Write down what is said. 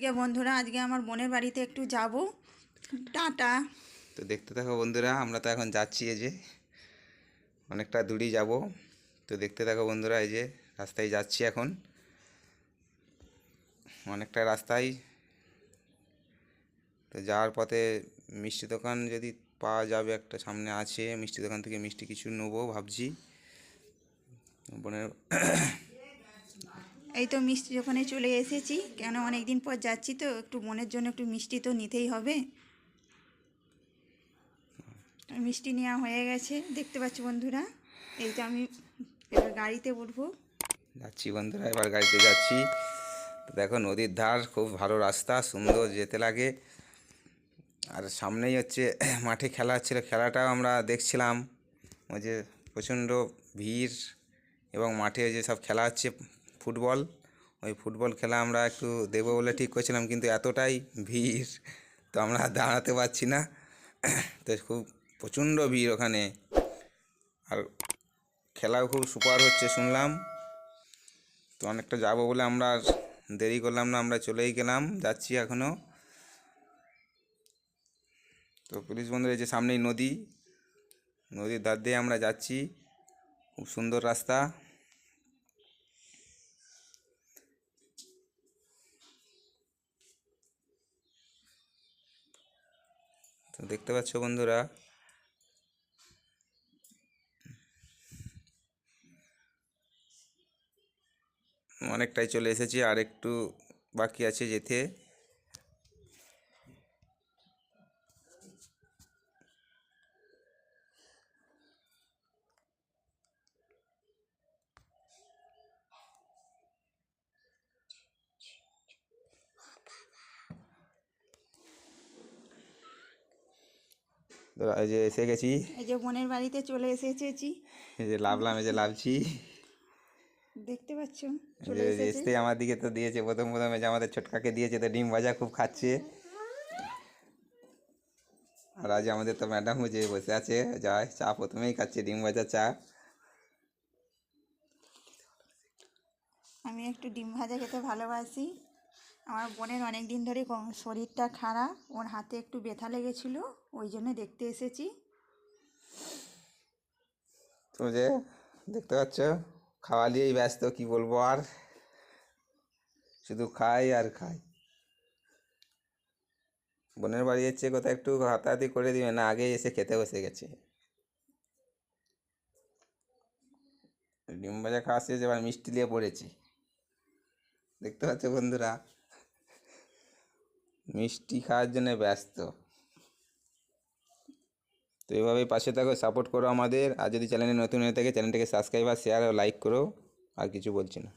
আজকে বন্ধুরা, আজকে আমার বোনের বাড়িতে একটু যাব। টাটা। তো দেখতে থাকো বন্ধুরা, আমরা তো এখন যাচ্ছি এই যে, অনেকটা দূরেই যাব। তো দেখতে থাকো বন্ধুরা, এই যে রাস্তায় যাচ্ছি এখন। অনেকটা রাস্তায়। তো যাওয়ার পথে মিষ্টি দোকান যদি পাওয়া যাবে, একটা সামনে আছে, মিষ্টি দোকান থেকে মিষ্টি কিছু নেব ভাবছি। বোনের এই তো মিষ্টি দোকানে চলে এসেছি। কেন অনেক দিন পর যাচ্ছি তো, একটু মনের জন্য একটু মিষ্টি তো নিতেই হবে। মিষ্টি নেওয়া হয়ে গেছে, দেখতে পাচ্ছি বন্ধুরা। এই তো আমি এবার গাড়িতে উঠবো। যাচ্ছি বন্ধুরা, এবার গাড়িতে যাচ্ছি। তো দেখো নদীর ধার, খুব ভালো রাস্তা, সুন্দর যেতে লাগে। আর সামনেই হচ্ছে মাঠে খেলা হচ্ছিল খেলাটাও আমরা দেখছিলাম। ওই যে প্রচণ্ড ভিড় এবং মাঠে যে সব খেলা হচ্ছে ফুটবল, ওই ফুটবল খেলা আমরা একটু দেবো বলে ঠিক করছিলাম কিন্তু এতটাই ভিড় তো আমরা দাঁড়াতে পারছি না। তো খুব প্রচণ্ড ভিড় ওখানে। আর খেলাও খুব সুপার হচ্ছে শুনলাম। তো অনেকটা যাব বলে আমরা দেরি করলাম না, আমরা চলেই গেলাম, যাচ্ছি এখনও তো পুলিশ বন্ধুরা যে সামনেই নদী, নদীর ধার দিয়ে আমরা যাচ্ছি। খুব সুন্দর রাস্তা। তো দেখতে পাচ্ছ বন্ধুরা? অনেকটাই চলে এসেছি আর একটু বাকি আছে যেতে। তো এই যে এসে গেছি। এই যে বোনের বাড়িতে চলে এসেছি এই যে লাভলাম এই যে লাভছি দেখতে পাচ্ছ? চলে এসেছে। আমার দিকে তো দিয়েছে প্রথম প্রথমে যে আমাদের ছোটকাকে দিয়েছে তো ডিম ভাজা খুব খাচ্ছে। আর আজ আমাদের তো ম্যাডাম যে বসে আছে যায় চা প্রথমেই খাচ্ছে ডিম ভাজা চা। আমি একটু ডিম ভাজা খেতে ভালোবাসি। আমার বোনের অনেক দিন ধরে শরীরটা খারাপ ওর হাতে একটু ব্যথা লেগেছিল। ওই জন্য দেখতে এসেছি। তো যে দেখতে পাচ্ছ, খাওয়া নিয়েই ব্যস্ত, কি বলব আর? শুধু খাই আর খাই। বোনের বাড়ি যাচ্ছে কোথাও একটু হাতাহাতি করে দিবে? না আগে এসে খেতে বসে গেছে। ডিম ভাজা খাওয়া শেষ, এবার মিষ্টি নিয়ে পড়েছে। দেখতে পাচ্ছ বন্ধুরা, মিষ্টি খাওয়ার জন্য ব্যস্ত। তো এভাবেই পাশে থাকো সাপোর্ট করো আমাদের। আর যদি চ্যানেলে নতুন হয়ে থাকে চ্যানেলটাকে সাবস্ক্রাইব আর শেয়ার লাইক করো, আর কিছু বলছি না।